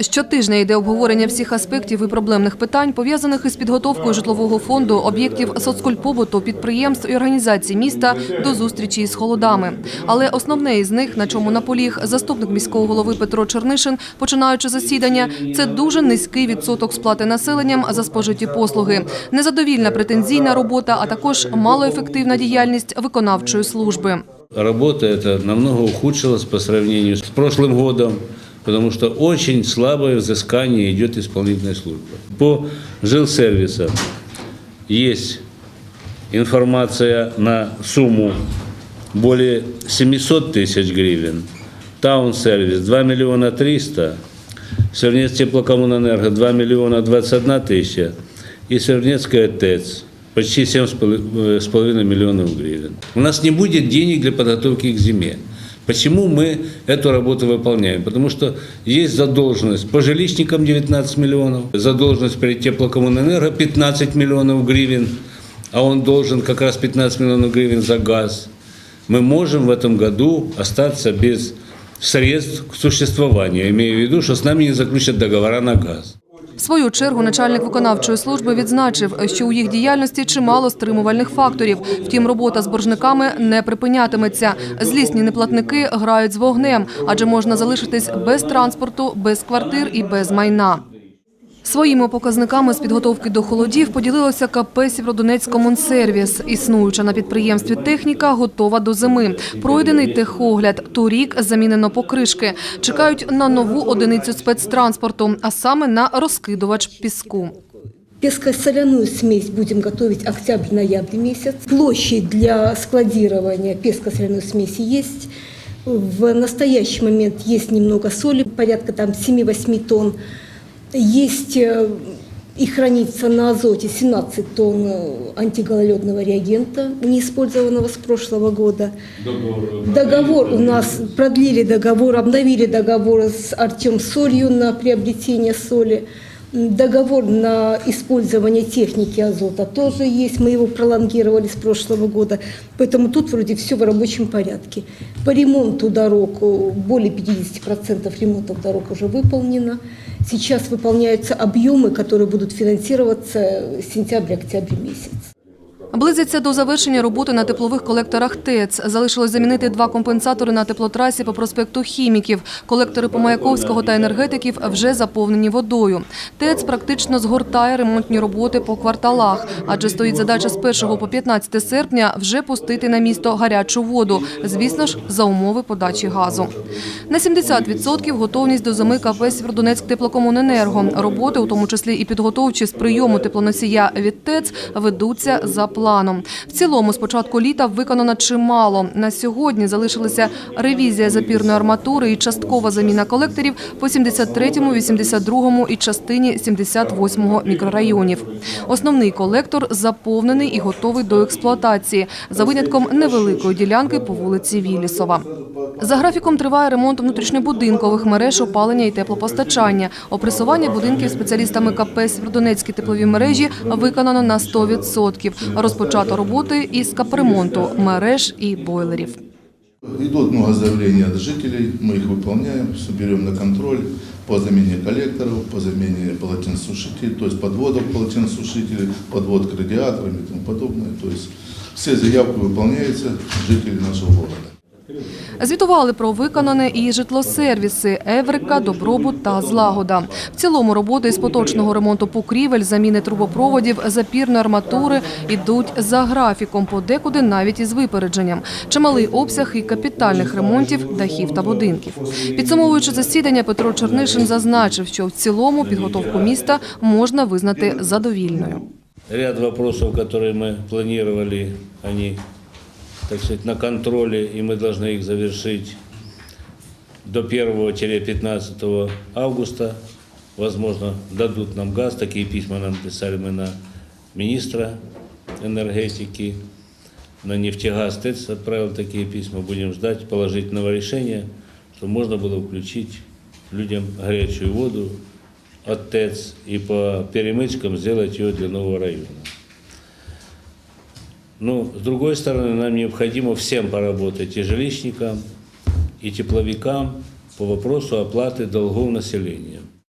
Щотижня йде обговорення всіх аспектів і проблемних питань, пов'язаних із підготовкою житлового фонду, об'єктів соцкультпобуту, підприємств і організацій міста до зустрічі із холодами. Але основне із них, на чому наполіг заступник міського голови Петро Чернишин, починаючи засідання, це дуже низький відсоток сплати населенням за спожиті послуги, незадовільна претензійна робота, а також малоефективна діяльність виконавчої служби. Работа эта намного ухудшилась по сравнению с прошлым годом, потому что очень слабое взыскание идет исполнительной службы. По жилсервисам есть информация на сумму более 700 тысяч гривен, таун-сервис 2 миллиона 300, Свернец теплокоммунэнерго 2 миллиона 21 тысяча и Свернецкая ТЭЦ почти 7,5 миллионов гривен. У нас не будет денег для подготовки к зиме. Почему мы эту работу выполняем? Потому что есть задолженность по жилищникам 19 миллионов, задолженность перед теплокоммунэнерго 15 миллионов гривен, а он должен как раз 15 миллионов гривен за газ. Мы можем в этом году остаться без средств к существованию. Я имею в виду, что с нами не заключат договора на газ. В свою чергу начальник виконавчої служби відзначив, що у їх діяльності чимало стримувальних факторів. Втім, робота з боржниками не припинятиметься. Злісні неплатники грають з вогнем, адже можна залишитись без транспорту, без квартир і без майна. Своїми показниками з підготовки до холодів поділилося КП «Сєвєродонецькомунсервіс». Існуюча на підприємстві техніка готова до зими. Пройдений техогляд. Торік замінено покришки. Чекають на нову одиницю спецтранспорту, а саме на розкидувач піску. Песко-соляную смесь будем готовить октябрь-ноябрь месяц. Площадь для складирования песко-соляной смеси есть. В настоящий момент есть немного соли, порядка там 7-8 тонн. Есть э, и хранится на азоте 17 тонн э, антигололедного реагента, неиспользованного с прошлого года. Договор у нас, продлили договор, обновили договор с Артем Солью на приобретение соли. Договор на использование техники азота тоже есть, мы его пролонгировали с прошлого года, поэтому тут вроде все в рабочем порядке. По ремонту дорог, э, более 50% ремонтов дорог уже выполнено. Сейчас выполняются объемы, которые будут финансироваться сентябрь-октябрь месяц. Близиться до завершення роботи на теплових колекторах ТЕЦ. Залишилось замінити два компенсатори на теплотрасі по проспекту Хіміків. Колектори по Маяковського та енергетиків вже заповнені водою. ТЕЦ практично згортає ремонтні роботи по кварталах, адже стоїть задача з 1 по 15 серпня вже пустити на місто гарячу воду. Звісно ж, за умови подачі газу. На 70% готовність до зими КП «Сєвєродонецьк теплокомуненерго. Роботи, у тому числі і підготовчі з прийому теплоносія від ТЕЦ, ведуться за планом. В цілому, з початку літа виконано чимало. На сьогодні залишилася ревізія запірної арматури і часткова заміна колекторів по 73-му, 82-му і частині 78-го мікрорайонів. Основний колектор заповнений і готовий до експлуатації, за винятком невеликої ділянки по вулиці Вілісова. За графіком триває ремонт внутрішньобудинкових мереж опалення і теплопостачання. Опресування будинків спеціалістами КП «Сєвєродонецькі теплові мережі виконано на 100% Розпочато роботи із капремонту мереж і бойлерів. Идут много заявлений от жителей, мы их выполняем, все берем на контроль по замене коллекторов, по замене полотенцесушителей, то есть подводов полотенцесушителей, подвод к радиаторам и тому подобное. То есть все заявки выполняются жителей нашего города. Звітували про виконане і житлосервіси Еврика, Добробут та Злагода. В цілому роботи із поточного ремонту покрівель, заміни трубопроводів, запірної арматури йдуть за графіком, подекуди навіть із випередженням. Чималий обсяг і капітальних ремонтів дахів та будинків. Підсумовуючи засідання, Петро Чернишин зазначив, що в цілому підготовку міста можна визнати задовільною. Ряд вопросов, которые мы планировали, они, так сказать, на контроле, и мы должны их завершить до 1-15 августа. Возможно, дадут нам газ. Такие письма нам писали мы на министра энергетики, на нефтегаз ТЭЦ отправил такие письма. Будем ждать положительного решения, чтобы можно было включить людям горячую воду от ТЭЦ и по перемычкам сделать ее для нового района. Но, с другой стороны, нам необходимо всем поработать, и жилищникам, и тепловикам, по вопросу оплаты долгов населения.